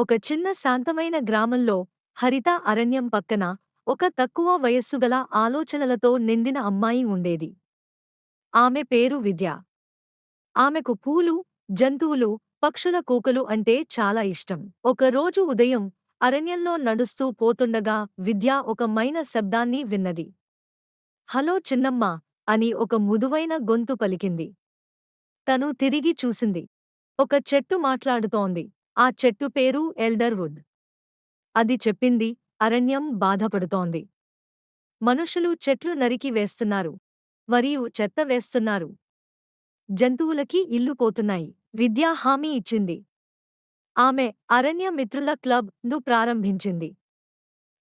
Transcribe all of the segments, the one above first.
ఒక చిన్న శాంతమైన గ్రామంలో హరిత అరణ్యం పక్కన ఒక తక్కువ వయస్సుగల ఆలోచనలతో నిండిన అమ్మాయి ఉండేది. ఆమె పేరు విద్య. ఆమెకు పూలు జంతువులు పక్షుల కూకలు అంటే చాలా ఇష్టం. ఒక రోజు ఉదయం అరణ్యంలో నడుస్తూ పోతుండగా విద్య ఒక మైన శబ్దాన్ని విన్నది. హలో చిన్నమ్మ అని ఒక ముదువైన గొంతు పలికింది. తను తిరిగి చూసింది. ఒక చెట్టు మాట్లాడుతోంది. ఆ చెట్టు పేరు ఎల్డర్వుడ్ అది చెప్పింది అరణ్యం బాధపడుతోంది. మనుషులు చెట్లు నరికి వేస్తున్నారు మరియు చెత్త వేస్తున్నారు. జంతువులకి ఇల్లు పోతున్నాయి విద్యా హామీ ఇచ్చింది. ఆమె అరణ్య మిత్రుల క్లబ్ను ప్రారంభించింది.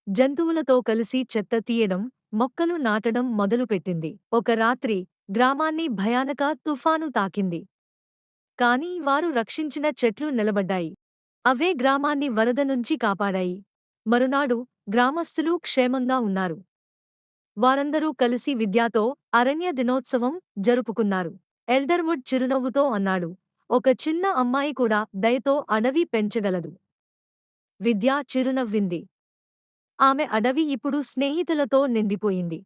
జంతువులతో కలిసి చెత్త తీయడం మొక్కలు నాటడం మొదలుపెట్టింది. ఒక రాత్రి గ్రామాన్ని భయానక తుఫాను తాకింది. కాని వారు రక్షించిన చెట్లు నిలబడ్డాయి. అవే గ్రామాన్ని వరద నుంచి కాపాడాయి. మరునాడు గ్రామస్తులు క్షేమంగా ఉన్నారు. వారందరూ కలిసి విద్యాతో అరణ్య దినోత్సవం జరుపుకున్నారు. ఎల్డర్వుడ్ చిరునవ్వుతో అన్నాడు ఒక చిన్న అమ్మాయి కూడా దయతో అడవి పెంచగలదు. విద్యా చిరునవ్వింది. ఆమె అడవి ఇప్పుడు స్నేహితులతో నిండిపోయింది.